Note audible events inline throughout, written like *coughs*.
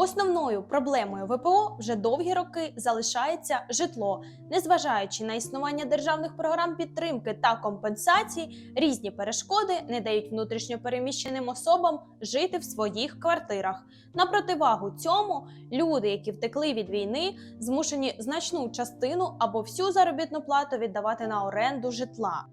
Основною проблемою ВПО вже довгі роки залишається житло. Незважаючи на існування державних програм підтримки та компенсацій, різні перешкоди не дають внутрішньо переміщеним особам жити в своїх квартирах. На противагу цьому люди, які втекли від війни, змушені значну частину або всю заробітну плату віддавати на оренду житла.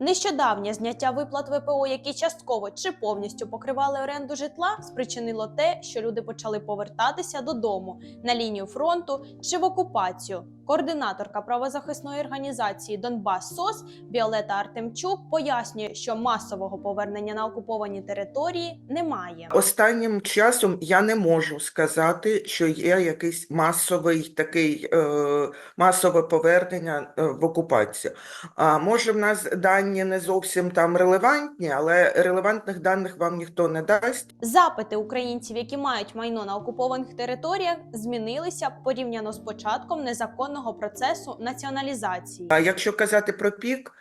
Нещодавнє зняття виплат ВПО, які частково чи повністю покривали оренду житла, спричинило те, що люди почали повертатися додому на лінію фронту чи в окупацію. Координаторка правозахисної організації Донбас СОС Віолета Артемчук пояснює, що масового повернення на окуповані території немає. Останнім часом я не можу сказати, що є якийсь масовий такий е, масове повернення е, в окупацію. А може, в нас дані не зовсім там релевантні, але релевантних даних вам ніхто не дасть. Запити українців, які мають майно на окупованих територіях, змінилися порівняно з початком незаконного процесу націоналізації. А якщо казати про пік,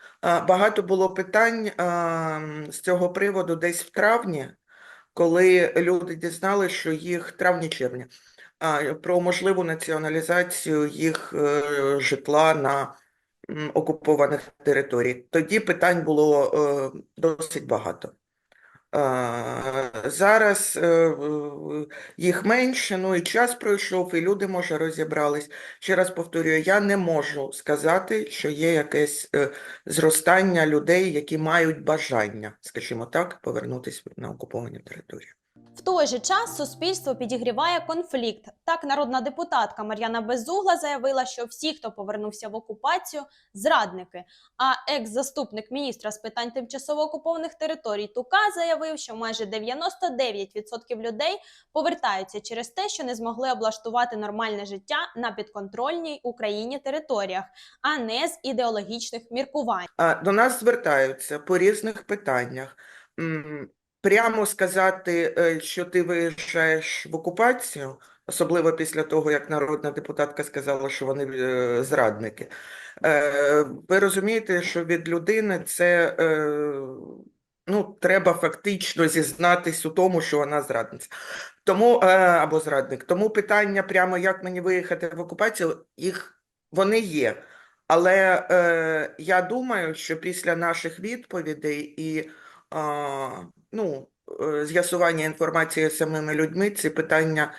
багато було питань з цього приводу десь в травні, коли люди дізнали, що їх травні-червні, а, про можливу націоналізацію їх е, житла на окупованих територіях. Тоді питань було е, досить багато. Зараз е, е, їх менше, ну і час пройшов, і люди, може, розібрались. Ще раз повторюю, я не можу сказати, що є якесь е, зростання людей, які мають бажання, скажімо так, повернутися на окуповані території. В той же час суспільство підігріває конфлікт. Так, народна депутатка Мар'яна Безугла заявила, що всі, хто повернувся в окупацію, зрадники. А екс-заступник міністра з питань тимчасово окупованих територій Тука заявив, що майже 99% людей повертаються через те, що не змогли облаштувати нормальне життя на підконтрольній Україні територіях, а не з ідеологічних міркувань. До нас звертаються по різних питаннях. Прямо сказати, е, що ти виїжджаєш в окупацію, особливо після того, як народна депутатка сказала, що вони е, зрадники. Е, Ви розумієте, що від людини це ну, треба фактично зізнатись у тому, що вона зрадниця. Тому або зрадник. Тому питання прямо як мені виїхати в окупацію, їх вони є. Але е, я думаю, що після наших відповідей і ну, е, з'ясування інформації самими людьми ці питання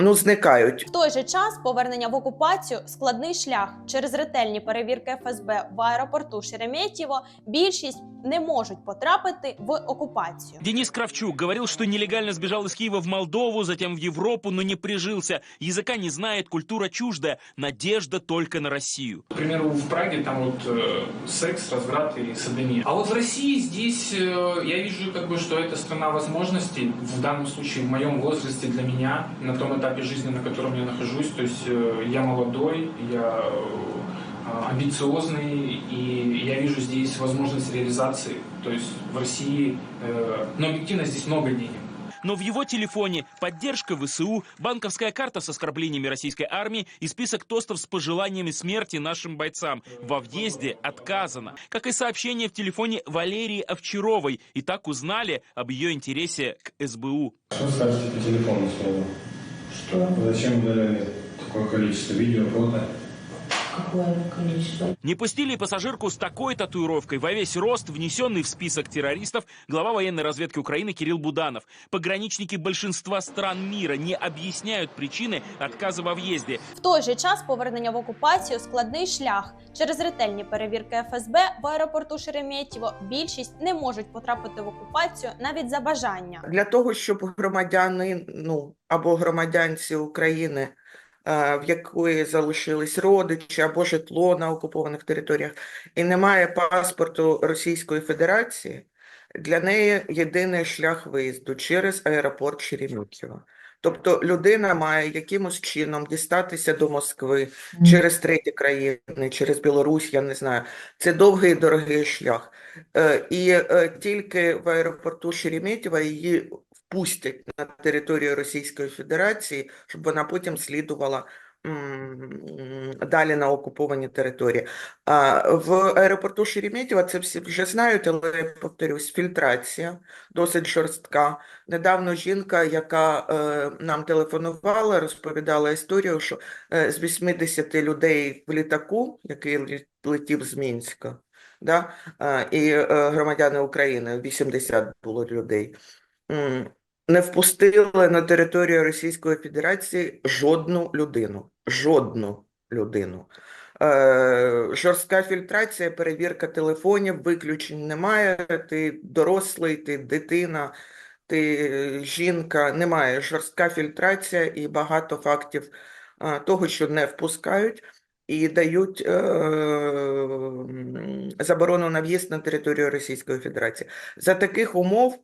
ну, зникають. В той же час повернення в окупацію складний шлях через ретельні перевірки ФСБ в аеропорту Шереметьєво. Більшість не можуть потрапити в окупацію. Денис Кравчук говорил, что нелегально сбежал из Киева в Молдову, затем в Европу, но не прижился. Языка не знает, культура чуждая, надежда только на Россию. К примеру, в Праге там вот э, секс, разврат и садомия. А вот в России здесь э, я вижу, как бы, что это страна возможностей. В данном случае, в моем возрасте для меня, на том этапе жизни, на котором я нахожусь, то есть э, я молодой, я э, амбициозный, и я вижу здесь возможность реализации. То есть в России, э, но объективно здесь много денег. Но в его телефоне поддержка ВСУ, банковская карта с оскорблениями российской армии и список тостов с пожеланиями смерти нашим бойцам. Во въезде отказано. Как и сообщение в телефоне Валерии Овчаровой. И так узнали об ее интересе к СБУ. Что скажете по телефону своему? Что? Зачем удаляли такое количество видео, фото? Какое количество? Не пустили пассажирку с такой татуировкой во весь рост, внесенный в список террористов, глава военной разведки Украины Кирилл Буданов. Пограничники большинства стран мира не объясняют причины отказа во въезде. В той же час повернення в окупацію складний шлях через ретельні перевірки ФСБ в аеропорту Шереметьєво. Більшість не можуть потрапити в окупацію навіть за бажання. Для того, щоб громадяни ну, або громадянці України, е, в якої залишились родичі або житло на окупованих територіях, і немає паспорту Російської Федерації, для неї єдиний шлях виїзду через аеропорт Шереметьєво. Тобто людина має якимось чином дістатися до Москви через треті країни, через Білорусь, я не знаю. Це довгий і дорогий шлях. Е, І е, тільки в аеропорту Шереметьєво її впустять на територію Російської Федерації, щоб вона потім слідувала далі на окуповані території. А в аеропорту Шереметьєво це всі вже знають, але я повторюсь, фільтрація досить жорстка. Недавно жінка, яка е, нам телефонувала, розповідала історію, що е, з 80 людей в літаку, який летів з Мінська, да, е, і е, громадяни України, 80 було людей, не впустили на територію Російської Федерації жодну людину. Жодну людину. Е, жорстка фільтрація, перевірка телефонів, виключень немає. Ти дорослий, ти дитина, ти жінка, немає. Жорстка фільтрація і багато фактів е, того, що не впускають. І дають е, заборону на в'їзд на територію Російської Федерації. За таких умов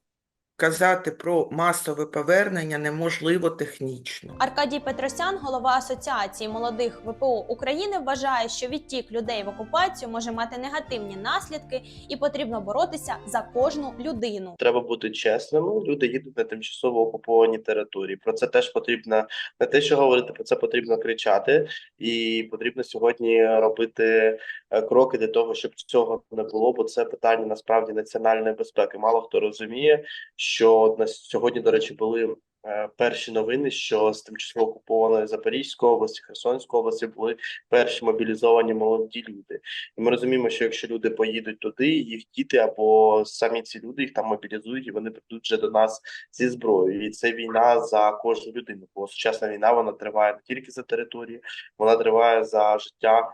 казати про масове повернення неможливо технічно. Аркадій Петросян, голова Асоціації молодих ВПО України, вважає, що відтік людей в окупацію може мати негативні наслідки і потрібно боротися за кожну людину. Треба бути чесними. Люди їдуть на тимчасово окуповані території. Про це теж потрібно не те, що говорити, про це потрібно кричати, і потрібно сьогодні робити кроки для того, щоб цього не було. Бо це питання насправді національної безпеки. Мало хто розуміє, що на сьогодні, до речі, були. е, Перші новини, що з тимчасово окупованої Запорізької області, Херсонської області були перші мобілізовані молоді люди. І ми розуміємо, що якщо люди поїдуть туди, їх діти або самі ці люди їх там мобілізують, і вони прийдуть вже до нас зі зброєю. І це війна за кожну людину. Бо сучасна війна вона триває не тільки за територію, вона триває за життя е,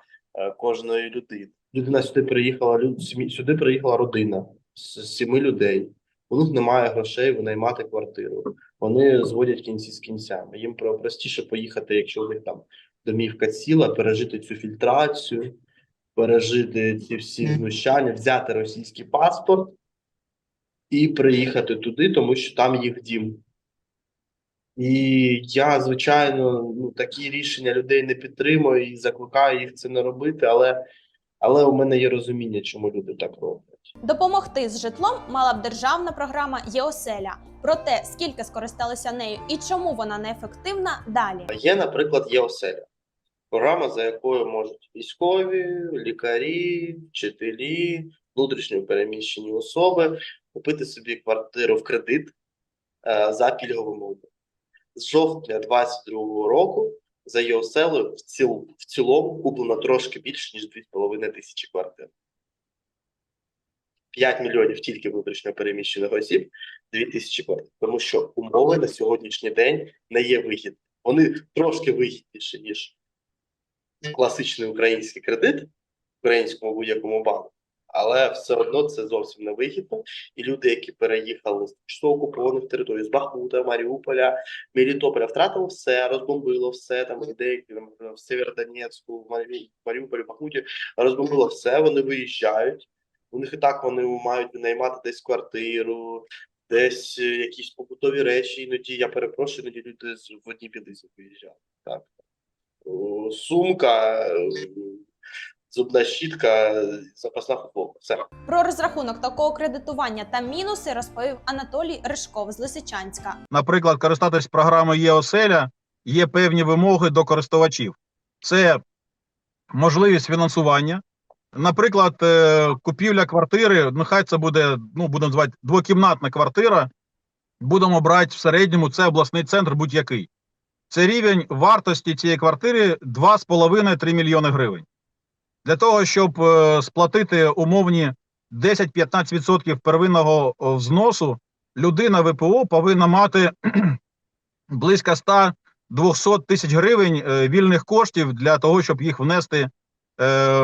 кожної людини. Людина сюди приїхала, сюди приїхала родина з сіми людей. У них немає грошей винаймати квартиру. Вони зводять кінці з кінцями. Їм простіше поїхати, якщо у них там домівка ціла, пережити цю фільтрацію, пережити ці всі знущання, взяти російський паспорт і приїхати туди, тому що там їх дім. І я, звичайно, ну, такі рішення людей не підтримую і закликаю їх це не робити, але, але у мене є розуміння, чому люди так роблять. Допомогти з житлом мала б державна програма ЄОСЕЛЯ. Про те, скільки скористалися нею і чому вона неефективна, далі. Є, наприклад, є оселя. Програма, за якою можуть військові, лікарі, вчителі, внутрішньо переміщені особи купити собі квартиру в кредит е, за пільговими умовами. З жовтня 2022 року за її оселею в, ціл, в цілому куплено трошки більше, ніж 2,5 тисячі квартир. 5 мільйонів тільки внутрішньо переміщених осіб, 2 тисячі квартир. Тому що умови на сьогоднішній день не є вигідні. Вони трошки вигідніші, ніж класичний український кредит в українському будь-якому банку, але все одно це зовсім не вигідно. І люди, які переїхали з тимчасово окупованих територій, з Бахмута, Маріуполя, Мелітополя, втратили все, розбомбило все там, деякі в Северодонецьку, в Марі- Маріуполі, Бахмуті, розбомбило все. Вони виїжджають. У них і так вони мають наймати десь квартиру, десь е, якісь побутові речі. Іноді я перепрошую, іноді люди з- в одній білизні виїжджають. Так. Сумка, е, зубна щітка, запасна футболка. Все. Про розрахунок такого кредитування та мінуси розповів Анатолій Ришков з Лисичанська. наприклад, користатись програмою ЄОСЕЛЯ, є певні вимоги до користувачів. Це можливість фінансування. Наприклад, е, купівля квартири, нехай це буде, ну, будемо звати, двокімнатна квартира. Будемо брати в середньому, це обласний центр будь-який. Це рівень вартості цієї квартири 2,5-3 мільйони гривень. Для того, щоб е, сплатити умовні 10-15% первинного взносу, людина ВПО повинна мати *clears throat* близько 100-200 тисяч гривень е, вільних коштів для того, щоб їх внести е,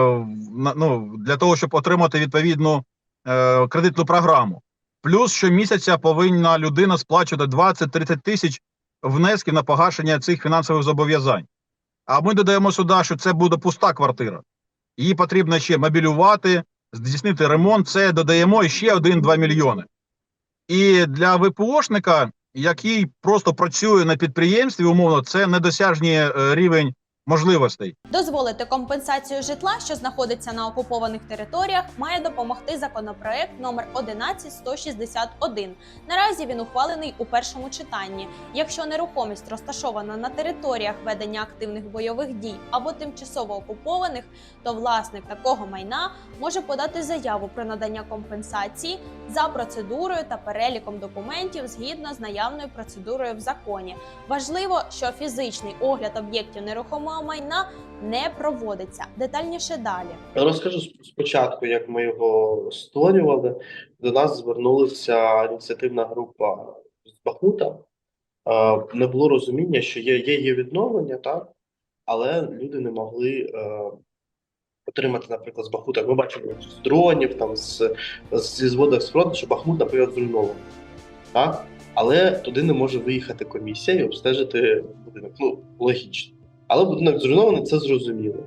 ну, для того, щоб отримати відповідну е, кредитну програму. Плюс щомісяця повинна людина сплачувати 20-30 тисяч внесків на погашення цих фінансових зобов'язань. А ми додаємо сюди, що це буде пуста квартира. Її потрібно ще мобілювати, здійснити ремонт. Це додаємо ще 1-2 мільйони. І для ВПОшника, який просто працює на підприємстві, умовно, це недосяжний е, рівень можливостей. Дозволити компенсацію житла, що знаходиться на окупованих територіях, має допомогти законопроект номер 11161. Наразі він ухвалений у першому читанні. Якщо нерухомість розташована на територіях ведення активних бойових дій або тимчасово окупованих, то власник такого майна може подати заяву про надання компенсації за процедурою та переліком документів згідно з наявною процедурою в законі. Важливо, що фізичний огляд об'єктів нерухомого майна не проводиться. Детальніше далі. Розкажу спочатку, як ми його створювали. До нас звернулася ініціативна група з Бахмута. Е, Не було розуміння, що є, є, є відновлення, так? але люди не могли е, отримати, наприклад, з Бахмута. Ми бачимо з дронів, там, з, зі зводах з фронту, що Бахмут, наприклад, зруйнований. Так? Але туди не може виїхати комісія і обстежити будинок. Ну, логічно. Але будинок зруйнований, це зрозуміло.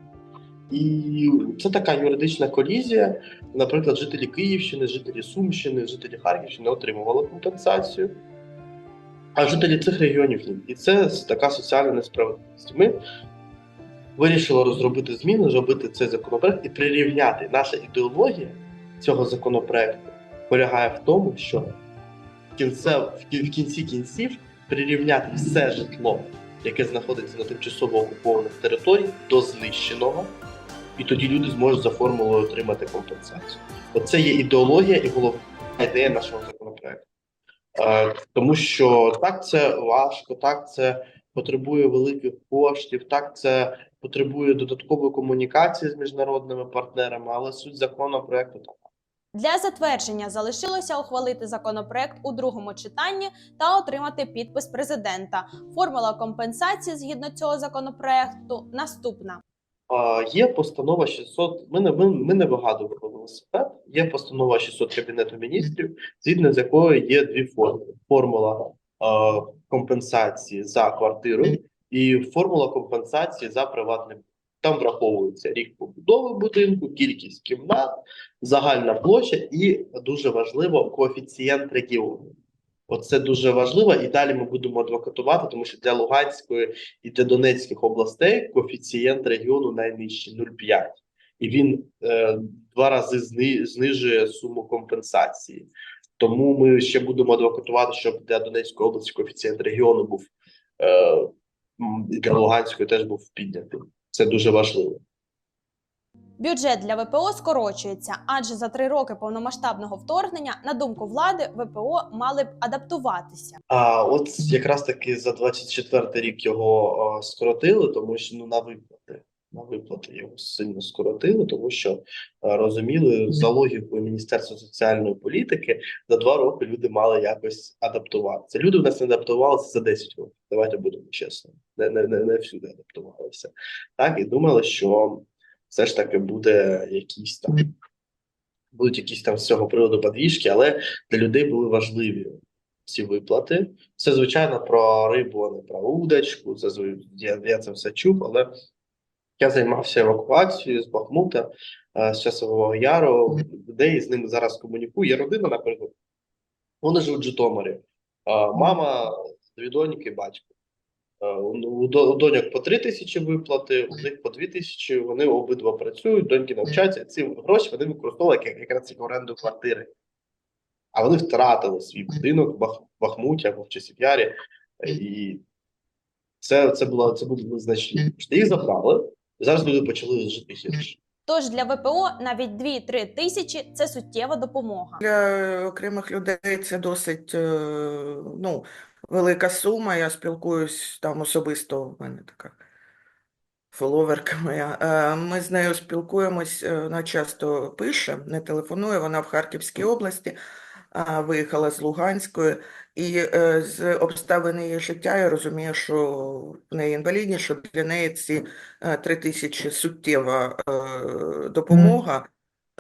І це така юридична колізія. Наприклад, жителі Київщини, жителі Сумщини, жителі Харківщини отримували компенсацію, а жителі цих регіонів ні. І це така соціальна несправедливість. Ми вирішили розробити зміни, зробити цей законопроект і прирівняти. Наша ідеологія цього законопроекту полягає в тому, що в кінці кінців прирівняти все житло, яке знаходиться на тимчасово окупованих територіях, до знищеного і тоді люди зможуть за формулою отримати компенсацію. Оце є ідеологія і головна ідея нашого законопроекту. Тому що так це важко, так це потребує великих коштів, так це потребує додаткової комунікації з міжнародними партнерами, але суть законопроекту така. Для затвердження залишилося ухвалити законопроект у другому читанні та отримати підпис президента. Формула компенсації згідно цього законопроекту наступна. Є постанова 600, ми не, ми, ми не вигадували велосипед, є постанова 600 Кабінету міністрів, згідно з якою є дві формули. Формула а, компенсації за квартиру і формула компенсації за приватний. Там враховується рік побудови будинку, кількість кімнат, загальна площа і дуже важливо коефіцієнт регіону. Оце дуже важливо, і далі ми будемо адвокатувати, тому що для Луганської і для Донецьких областей коефіцієнт регіону найнижчий 0,5. І він е, два рази зни, знижує суму компенсації. Тому ми ще будемо адвокатувати, щоб для Донецької області коефіцієнт регіону був е, для Луганської теж був піднятий. Це дуже важливо. Бюджет для ВПО скорочується, адже за три роки повномасштабного вторгнення, на думку влади, ВПО мали б адаптуватися. А от якраз таки за 24 рік його е, скоротили, тому що ну на виплати. На виплати його сильно скоротили, тому що е, розуміли за логікою Міністерства соціальної політики за два роки люди мали якось адаптуватися. Люди в нас не адаптувалися за 10 років. Давайте будемо чесно. Не, не, не, не всюди адаптувалися. Так, і думали, що все ж таки буде якісь там будуть якісь там з цього приводу подвіжки, але для людей були важливі ці виплати. Це звичайно про рибу, а не про удочку. Це я, я це все чув, але я займався евакуацією з Бахмута, е, з часового яру. Людей з ними зараз комунікую. Є родина, наприклад. Вони живуть в Житомирі. Мама, дві доньки, батько. Е, У доньок по три тисячі виплати, у них по дві тисячі. Вони обидва працюють, доньки навчаються. Ці гроші вони використовують як якраз як оренду квартири. А вони втратили свій будинок в Бахмуті або в Часів'ярі. І це, це було це були значні. Їх забрали, і зараз люди почали жити гірше. Тож для ВПО навіть 2-3 тисячі це суттєва допомога. Для окремих людей це досить е, ну, велика сума. Я спілкуюсь там особисто, в мене така фоловерка моя. Е, Ми з нею спілкуємось, е, вона часто пише, не телефонує, вона в Харківській області, а, виїхала з Луганської. І е, з обставин її життя я розумію, що в неї інвалідність, що для неї ці е, три тисячі суттєва е, допомога.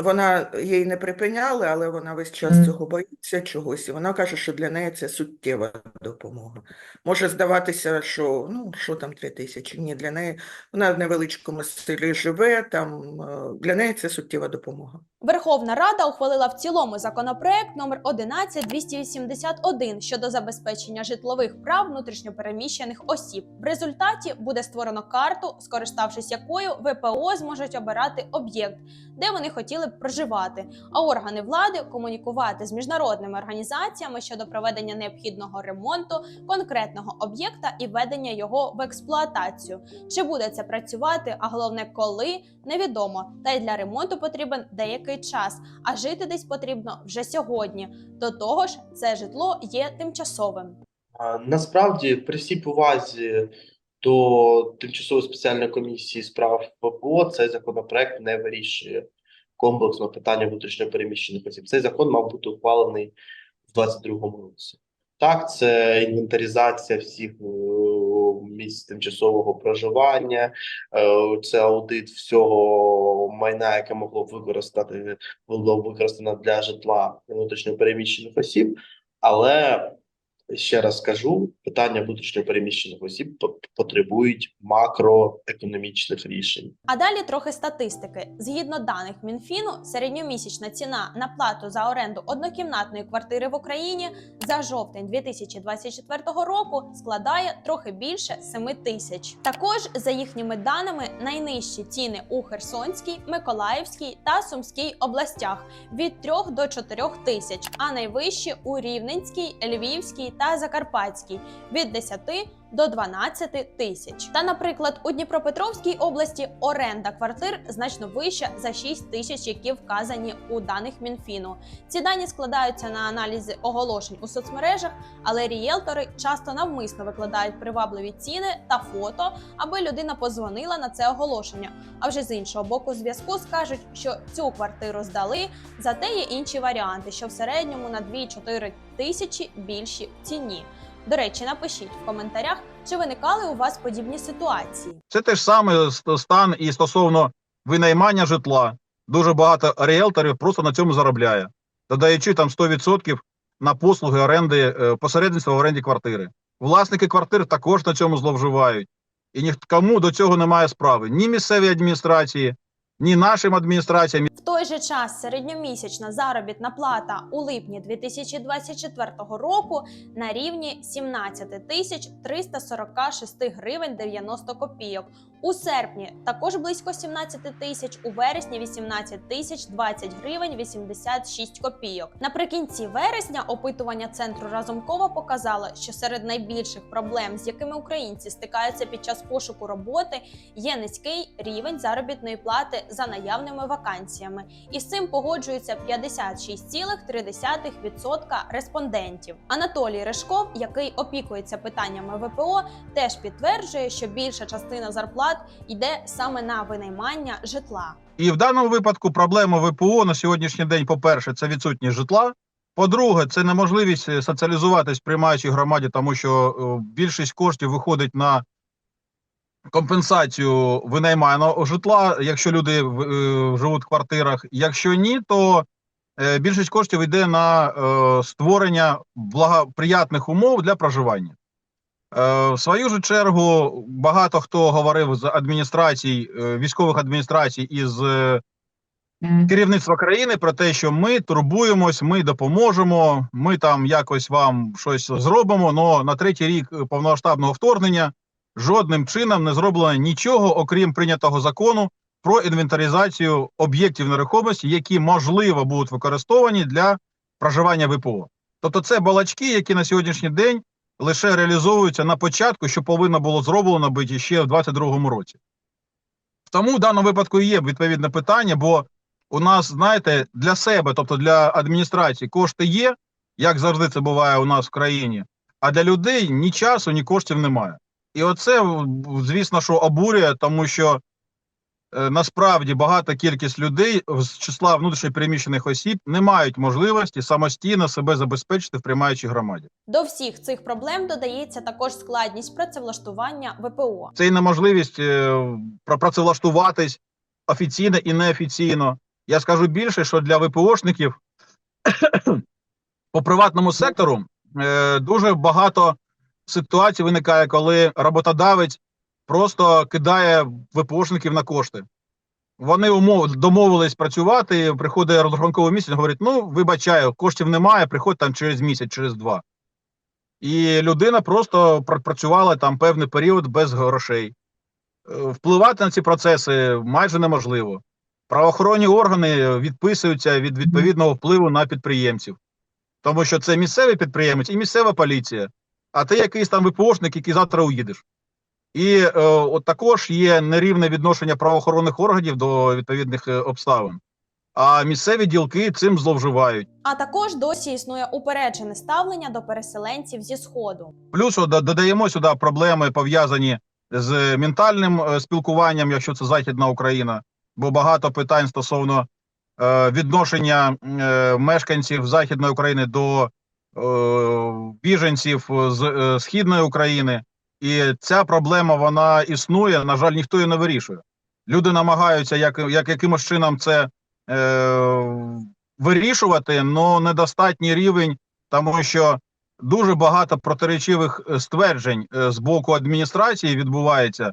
Вона їй не припиняли, але вона весь час цього боїться чогось, і вона каже, що для неї це суттєва допомога. Може здаватися, що ну що там дві тисячі? Ні, для неї вона в невеличкому селі живе, там е, для неї це суттєва допомога. Верховна Рада ухвалила в цілому законопроект номер 11281 щодо забезпечення житлових прав внутрішньопереміщених осіб. В результаті буде створено карту, скориставшись якою ВПО зможуть обирати об'єкт, де вони хотіли б проживати, а органи влади комунікувати з міжнародними організаціями щодо проведення необхідного ремонту конкретного об'єкта і введення його в експлуатацію. Чи буде це працювати, а головне, коли невідомо. Та й для ремонту потрібен деякий час, а жити десь потрібно вже сьогодні. До того ж, це житло є тимчасовим. Насправді, при всій повазі до тимчасової спеціальної комісії з прав ВПО, цей законопроект не вирішує комплексно питання внутрішньопереміщених осіб. Цей закон мав бути ухвалений в 2022 році. Так, це інвентаризація всіх е, місць тимчасового проживання, е, це аудит всього майна, яке могло використати було використано для житла внутрішньопереміщених осіб, але ще раз скажу, питання внутрішньопереміщених осіб потребують макроекономічних рішень. А далі трохи статистики. Згідно даних Мінфіну, середньомісячна ціна на плату за оренду однокімнатної квартири в Україні за жовтень 2024 року складає трохи більше 7 тисяч. Також за їхніми даними найнижчі ціни у Херсонській, Миколаївській та Сумській областях від 3 до 4 тисяч, а найвищі у Рівненській, Львівській та Закарпатській від 10 до 12 тисяч. Та, наприклад, у Дніпропетровській області оренда квартир значно вища за 6 тисяч, які вказані у даних Мінфіну. Ці дані складаються на аналізи оголошень у соцмережах, але рієлтори часто навмисно викладають привабливі ціни та фото, аби людина позвонила на це оголошення. А вже з іншого боку зв'язку скажуть, що цю квартиру здали, зате є інші варіанти, що в середньому на 2-4 тисячі більші ціні. До речі, напишіть в коментарях, чи виникали у вас подібні ситуації. Це те ж саме стан і стосовно винаймання житла. Дуже багато ріелторів просто на цьому заробляє, додаючи там 100% на послуги оренди, е, посередництва в оренді квартири. Власники квартир також на цьому зловживають. І нікому до цього немає справи. Ні місцевій адміністрації, ні нашим адміністраціям, той же час середньомісячна заробітна плата у липні 2024 року на рівні 17 тисяч 346 гривень 90 копійок. У серпні також близько 17 тисяч, у вересні 18 тисяч 20 гривень 86 копійок. Наприкінці вересня опитування центру Разумкова показало, що серед найбільших проблем, з якими українці стикаються під час пошуку роботи, є низький рівень заробітної плати за наявними вакансіями, і з цим погоджується 56,3% респондентів. Анатолій Решков, який опікується питаннями ВПО, теж підтверджує, що більша частина зарплат йде саме на винаймання житла. І в даному випадку проблема ВПО на сьогоднішній день, по-перше, це відсутність житла. По-друге, це неможливість е, соціалізуватись приймаючій громаді, тому що е, більшість коштів виходить на компенсацію винайманого житла, якщо люди е, живуть в квартирах. Якщо ні, то е, більшість коштів йде на створення благоприятних умов для проживання. Е, В свою ж чергу багато хто говорив з адміністрацій, е, військових адміністрацій із е, керівництва країни про те, що ми турбуємось, ми допоможемо, ми там якось вам щось зробимо. але на третій рік повномасштабного вторгнення жодним чином не зроблено нічого, окрім прийнятого закону про інвентаризацію об'єктів нерухомості, які можливо будуть використовані для проживання ВПО. Тобто, це балачки, які на сьогоднішній день лише реалізовуються на початку, що повинно було зроблено бути ще в 2022 році. Тому в даному випадку є відповідне питання, бо у нас, знаєте, для себе, тобто для адміністрації, кошти є, як завжди це буває у нас в країні, а для людей ні часу, ні коштів немає. І оце, звісно, що обурює, тому що насправді багата кількість людей з числа внутрішньопереміщених осіб не мають можливості самостійно себе забезпечити в приймаючій громаді. До всіх цих проблем додається також складність працевлаштування ВПО. Це і неможливість е, працевлаштуватись офіційно і неофіційно. Я скажу більше, що для ВПОшників *coughs* по приватному сектору е, дуже багато ситуацій виникає, коли роботодавець просто кидає ВПОшників на кошти. Вони умов домовились працювати, приходить розрахунковий місяць, говорить: ну, вибачаю, коштів немає, приходь там через місяць, через два. І людина просто працювала там певний період без грошей. Е, Впливати на ці процеси майже неможливо. Правоохоронні органи відписуються від відповідного впливу на підприємців, тому що це місцевий підприємець і місцева поліція, а ти якийсь там ВПОшник, який завтра уїдеш. І е, от також є нерівне відношення правоохоронних органів до відповідних е, обставин. А місцеві ділки цим зловживають. А також досі існує упереджене ставлення до переселенців зі сходу. Плюс до- додаємо сюди проблеми пов'язані з ментальним е, спілкуванням, якщо це Західна Україна, бо багато питань стосовно е, відношення е, мешканців Західної України до е, біженців з е, Східної України. І ця проблема вона існує. На жаль, ніхто її не вирішує. Люди намагаються як, як якимось чином це е, вирішувати, але недостатній рівень, тому що дуже багато протиречивих е, стверджень е, з боку адміністрації відбувається,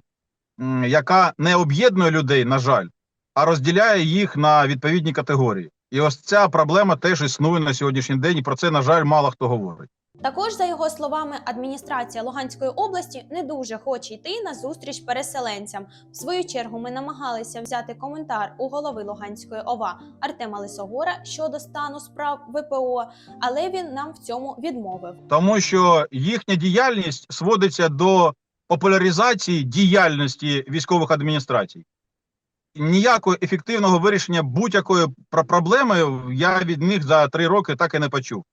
яка не об'єднує людей, на жаль, а розділяє їх на відповідні категорії. І ось ця проблема теж існує на сьогоднішній день, і про це, на жаль, мало хто говорить. Також, за його словами, адміністрація Луганської області не дуже хоче йти на зустріч переселенцям. В свою чергу ми намагалися взяти коментар у голови Луганської ОВА Артема Лисогора щодо стану справ ВПО, але він нам в цьому відмовив. тому що їхня діяльність сводиться до популяризації діяльності військових адміністрацій. Ніякого ефективного вирішення будь-якої про- проблеми я від них за три роки так і не почув.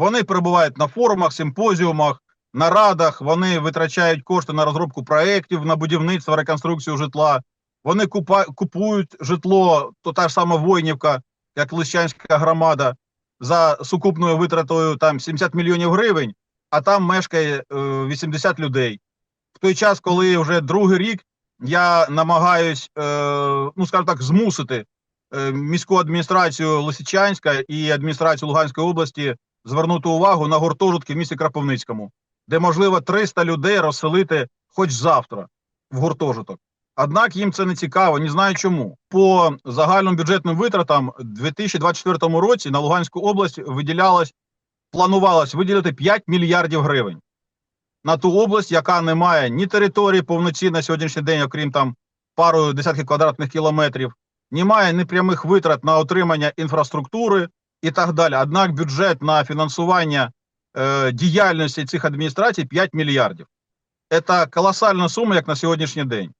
Вони перебувають на форумах, симпозіумах, нарадах, вони витрачають кошти на розробку проєктів, на будівництво, реконструкцію житла. Вони купа, купують житло, то та ж сама Войнівка, як Лищанська громада, за сукупною витратою там 70 мільйонів гривень, а там мешкає е, 80 людей. В той час, коли вже другий рік я намагаюсь, е, ну скажімо так, змусити е, міську адміністрацію Лисичанська і адміністрацію Луганської області звернути увагу на гуртожитки в місті Кропивницькому, де можливо 300 людей розселити хоч завтра в гуртожиток. Однак їм це не цікаво, не знаю чому. По загальним бюджетним витратам у 2024 році на Луганську область виділялось, планувалось виділити 5 мільярдів гривень на ту область, яка не має ні території повноцінно на сьогоднішній день, окрім там пару десятків квадратних кілометрів, не має ні прямих витрат на отримання інфраструктури і так далі. Однак бюджет на фінансування е, діяльності цих адміністрацій 5 мільярдів. Це колосальна сума, як на сьогоднішній день.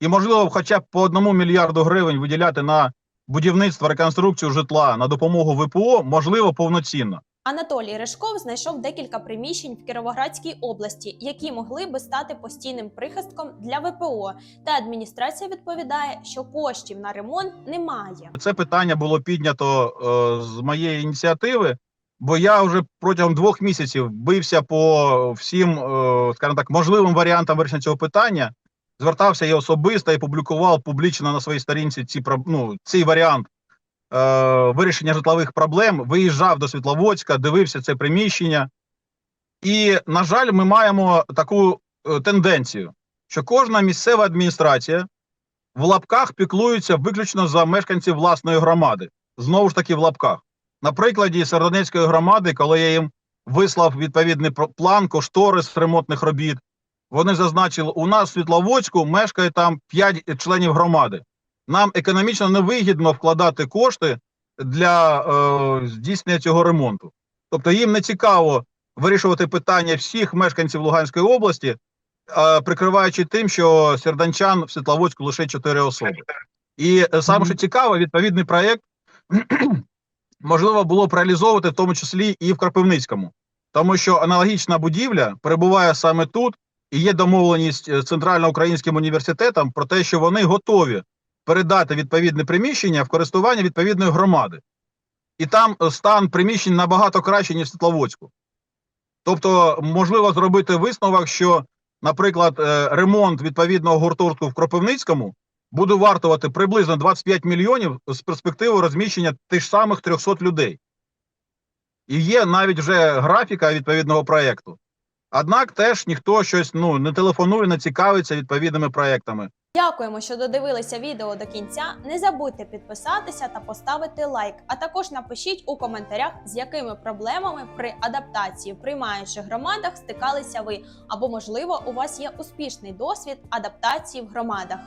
І можливо, хоча б по одному мільярду гривень виділяти на будівництво, реконструкцію житла, на допомогу ВПО, можливо, повноцінно. Анатолій Ришков знайшов декілька приміщень в Кіровоградській області, які могли би стати постійним прихистком для ВПО. Та адміністрація відповідає, що коштів на ремонт немає. Це питання було піднято е, з моєї ініціативи, бо я вже протягом двох місяців бився по всім, е, скажімо так, можливим варіантам вирішення цього питання. Звертався я особисто і публікував публічно на своїй сторінці ці ну, цей варіант вирішення житлових проблем. Виїжджав до Світловодська, дивився це приміщення. І, на жаль, ми маємо таку е, тенденцію, що кожна місцева адміністрація в лапках піклуються виключно за мешканців власної громади. Знову ж таки, в лапках. На прикладі Сердонецької громади, коли я їм вислав відповідний план, кошторис ремонтних робіт, вони зазначили, у нас в Світловодську мешкає там 5 членів громади. Нам економічно невигідно вкладати кошти для е, здійснення цього ремонту. Тобто їм не цікаво вирішувати питання всіх мешканців Луганської області, е, прикриваючи тим, що серданчан в Світловодську лише 4 особи. І е, саме що цікаво, відповідний проєкт *clears throat* можливо було б реалізовувати в тому числі і в Кропивницькому, тому що аналогічна будівля перебуває саме тут, і є домовленість е, з Центрально-Українським університетом про те, що вони готові передати відповідне приміщення в користування відповідної громади. І там стан приміщень набагато краще, ніж в Світловодську. Тобто, можливо зробити висновок, що, наприклад, е, ремонт відповідного гуртожитку в Кропивницькому буде вартувати приблизно 25 мільйонів з перспективою розміщення тих самих 300 людей. І є навіть вже графіка відповідного проєкту. Однак теж ніхто щось ну, не телефонує, не цікавиться відповідними проєктами. Дякуємо, що додивилися відео до кінця. Не забудьте підписатися та поставити лайк. А також напишіть у коментарях, з якими проблемами при адаптації в приймаючих громадах стикалися ви, або можливо у вас є успішний досвід адаптації в громадах.